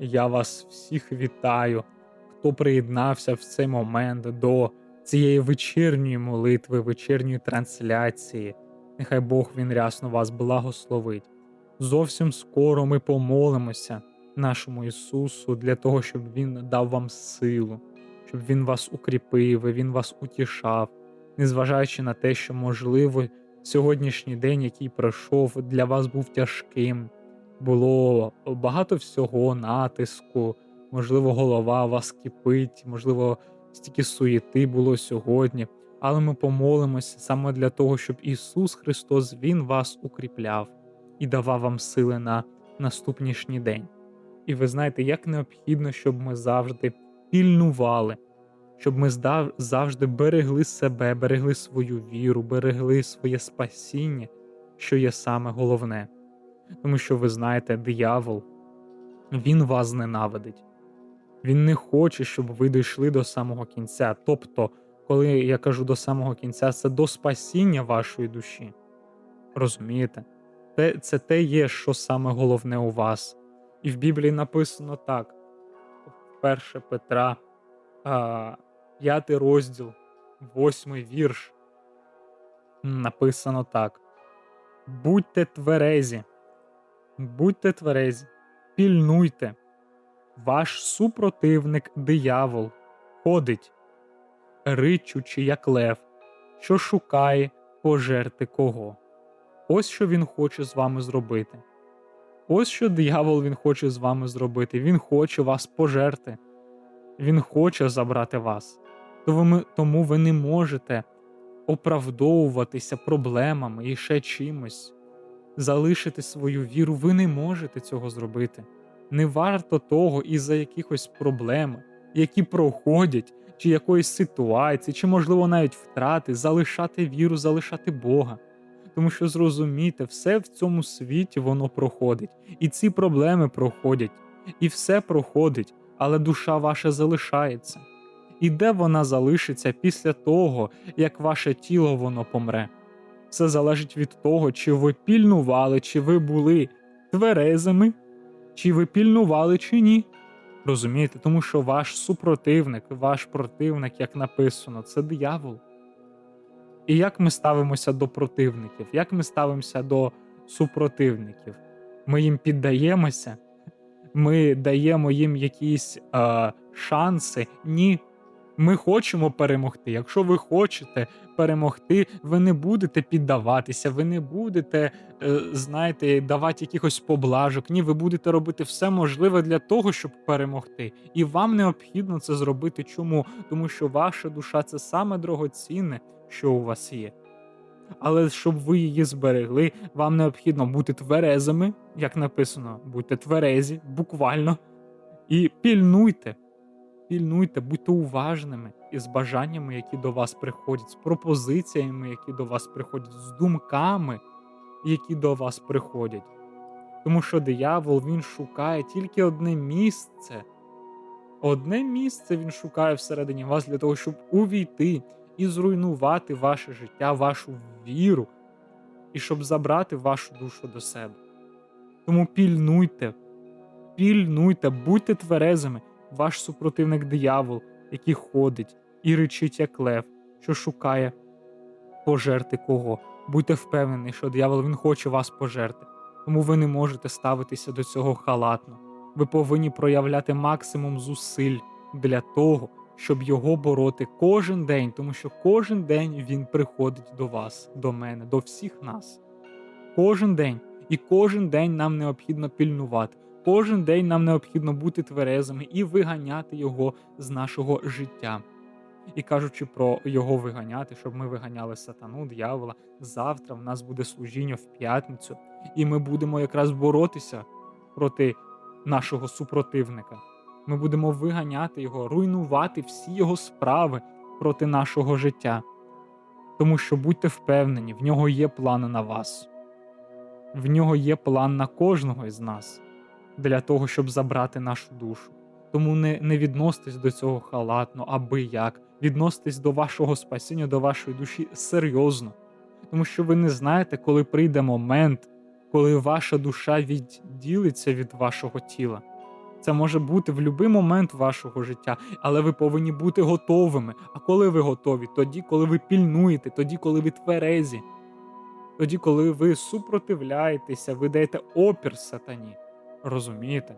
Я вас всіх вітаю, хто приєднався в цей момент до цієї вечірньої молитви, вечірньої трансляції. Нехай Бог він рясно вас благословить. Зовсім скоро ми помолимося нашому Ісусу для того, щоб Він дав вам силу, щоб Він вас укріпив, Він вас утішав, незважаючи на те, що, можливо, сьогоднішній день, який пройшов, для вас був тяжким було багато всього, натиску, можливо, голова вас кипить, можливо, стільки суєти було сьогодні. Але ми помолимося саме для того, щоб Ісус Христос Він вас укріпляв і давав вам сили на наступнішній день. І ви знаєте, як необхідно, щоб ми завжди пільнували, щоб ми завжди берегли себе, берегли свою віру, берегли своє спасіння, що є саме головне. Тому що ви знаєте, диявол, він вас ненавидить. Він не хоче, щоб ви дійшли до самого кінця. Тобто, коли я кажу до самого кінця, це до спасіння вашої душі. Розумієте? Те, це те є, що саме головне у вас. І в Біблії написано так: 1 Петра, 5 розділ, 8 вірш. Написано так: Будьте тверезі. Будьте тверезі, пільнуйте. Ваш супротивник диявол ходить, ричучи, як лев, що шукає пожерти кого. Ось що він хоче з вами зробити. Ось що диявол він хоче з вами зробити. Він хоче вас пожерти. Він хоче забрати вас. Тому ви, не можете оправдовуватися проблемами і ще чимось залишити свою віру, ви не можете цього зробити. Не варто того із-за якихось проблем, які проходять, чи якоїсь ситуації, чи, можливо, навіть втрати, залишати віру, залишати Бога. Тому що зрозумійте, все в цьому світі воно проходить, і ці проблеми проходять, і все проходить, але душа ваша залишається. І де вона залишиться після того, як ваше тіло воно помре? Все залежить від того, чи ви пільнували, чи ви були тверезими, чи ви пільнували, чи ні. Розумієте, тому що ваш супротивник, ваш противник, як написано, це диявол. І як ми ставимося до противників, як ми ставимося до супротивників? Ми їм піддаємося, ми даємо їм якісь е, шанси. Ні. Ми хочемо перемогти. Якщо ви хочете перемогти, ви не будете піддаватися, ви не будете, е, знаєте, давати якихось поблажок. Ні, ви будете робити все можливе для того, щоб перемогти. І вам необхідно це зробити. Чому? Тому що ваша душа це саме дорогоцінне, що у вас є. Але щоб ви її зберегли, вам необхідно бути тверезими, як написано, будьте тверезі, буквально, і пільнуйте пільнуйте, будьте уважними із бажаннями, які до вас приходять, з пропозиціями, які до вас приходять, з думками, які до вас приходять. Тому що диявол він шукає тільки одне місце. Одне місце він шукає всередині вас для того, щоб увійти і зруйнувати ваше життя, вашу віру, і щоб забрати вашу душу до себе. Тому пільнуйте, пільнуйте, будьте тверезими ваш супротивник диявол, який ходить і речить, як лев, що шукає пожерти кого. Будьте впевнені, що диявол він хоче вас пожерти, тому ви не можете ставитися до цього халатно. Ви повинні проявляти максимум зусиль для того, щоб його бороти кожен день, тому що кожен день він приходить до вас, до мене, до всіх нас. Кожен день. І кожен день нам необхідно пільнувати. Кожен день нам необхідно бути тверезими і виганяти його з нашого життя. І кажучи про його виганяти, щоб ми виганяли сатану, диявола, завтра в нас буде служіння в п'ятницю, і ми будемо якраз боротися проти нашого супротивника. Ми будемо виганяти його, руйнувати всі його справи проти нашого життя. Тому що будьте впевнені, в нього є плани на вас, в нього є план на кожного із нас для того, щоб забрати нашу душу. Тому не, не відноситесь до цього халатно, аби як. Відноситесь до вашого спасіння, до вашої душі серйозно. Тому що ви не знаєте, коли прийде момент, коли ваша душа відділиться від вашого тіла. Це може бути в будь-який момент вашого життя, але ви повинні бути готовими. А коли ви готові? Тоді, коли ви пільнуєте, тоді, коли ви тверезі, тоді, коли ви супротивляєтеся, ви даєте опір сатані. Розумієте?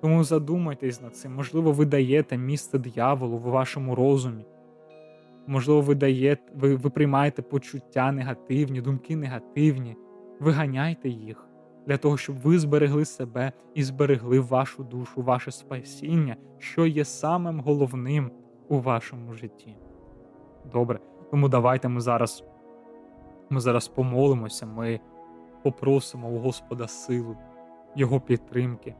Тому задумайтесь над цим. Можливо, ви даєте місце дияволу в вашому розумі. Можливо, ви даєте, ви, ви приймаєте почуття негативні, думки негативні. Виганяйте їх для того, щоб ви зберегли себе і зберегли вашу душу, ваше спасіння, що є самим головним у вашому житті. Добре, тому давайте ми зараз, ми зараз помолимося, ми попросимо у Господа силу, Його підтримки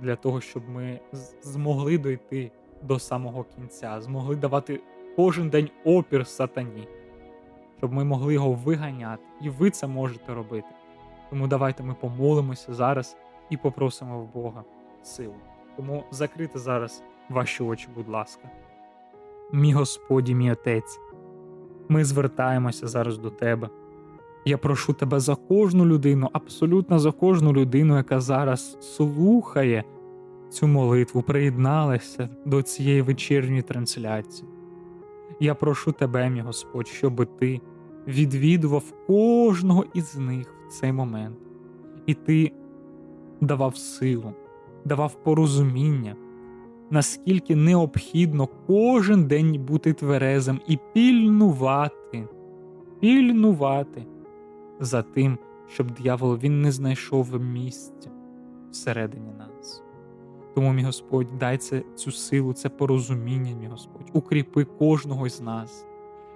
для того, щоб ми змогли дойти до самого кінця, змогли давати кожен день опір сатані, щоб ми могли його виганяти, і ви це можете робити. Тому давайте ми помолимося зараз і попросимо в Бога силу. Тому закрити зараз ваші очі, будь ласка. Мій Господі, мій Отець, ми звертаємося зараз до Тебе. Я прошу тебе за кожну людину, абсолютно за кожну людину, яка зараз слухає цю молитву, приєдналася до цієї вечірньої трансляції. Я прошу тебе, мій Господь, щоб ти відвідував кожного із них в цей момент, і ти давав силу, давав порозуміння, наскільки необхідно кожен день бути тверезим і пільнувати, пільнувати за тим, щоб диявол він не знайшов місця всередині нас. Тому, мій Господь, дай це, цю силу, це порозуміння, мій Господь, укріпи кожного з нас.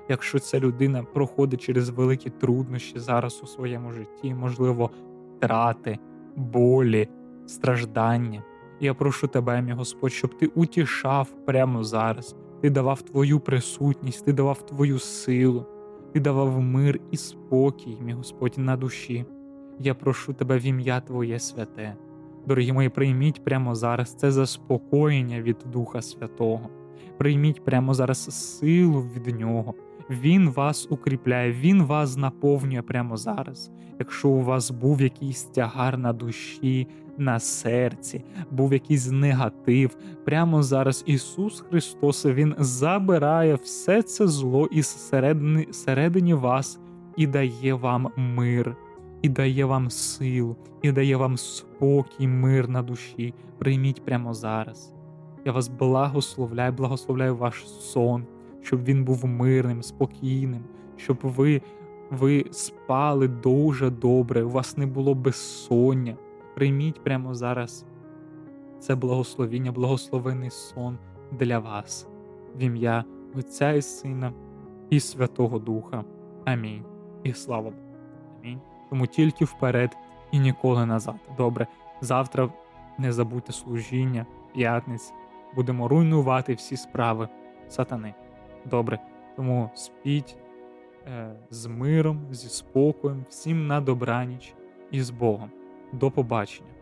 Якщо ця людина проходить через великі труднощі зараз у своєму житті, можливо, втрати, болі, страждання. Я прошу тебе, мій Господь, щоб ти утішав прямо зараз. Ти давав твою присутність, ти давав твою силу, ти давав мир і спокій, мій Господь, на душі. Я прошу тебе в ім'я Твоє святе. Дорогі мої, прийміть прямо зараз це заспокоєння від Духа Святого. Прийміть прямо зараз силу від Нього. Він вас укріпляє, Він вас наповнює прямо зараз. Якщо у вас був якийсь тягар на душі, на серці, був якийсь негатив, прямо зараз Ісус Христос Він забирає все це зло із середини, середині вас і дає вам мир, і дає вам силу, і дає вам спокій, мир на душі. Прийміть прямо зараз. Я вас благословляю, благословляю ваш сон, щоб він був мирним, спокійним, щоб ви, ви спали дуже добре, у вас не було безсоння. Прийміть прямо зараз це благословіння, благословений сон для вас, в ім'я Отця і Сина і Святого Духа. Амінь. І слава Богу. Амінь. Тому тільки вперед і ніколи назад. Добре, завтра не забудьте служіння, п'ятниць. Будемо руйнувати всі справи сатани. Добре, тому спіть е, з миром, зі спокоєм, всім на добраніч і з Богом. До побачення.